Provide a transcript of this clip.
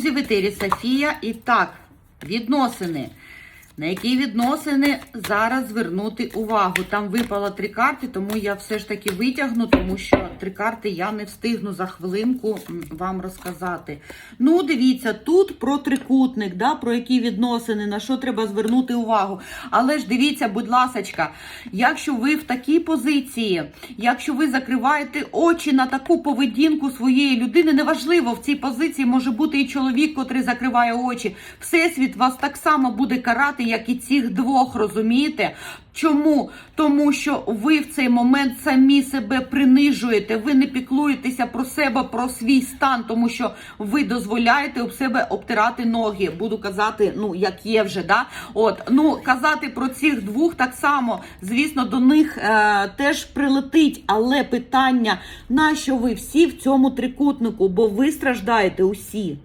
Друзі, в етері Софія. І так, відносини. На які відносини зараз звернути увагу? Там випало три карти, тому я все ж таки витягну, тому що три карти я не встигну за хвилинку вам розказати. Ну, дивіться, тут про трикутник, да, про які відносини, на що треба звернути увагу. Але ж дивіться, будь ласочка, якщо ви в такій позиції, якщо ви закриваєте очі на таку поведінку своєї людини, неважливо, в цій позиції може бути і чоловік, котрий закриває очі. Всесвіт вас так само буде карати, як і цих двох, розумієте? Чому? Тому що ви в цей момент самі себе принижуєте, ви не піклуєтеся про себе, про свій стан, тому що ви дозволяєте об себе обтирати ноги. Буду казати, ну як є вже, да? От ну казати про цих двох так само, звісно, до них е, теж прилетить. Але питання, нащо ви всі в цьому трикутнику? Бо ви страждаєте усі.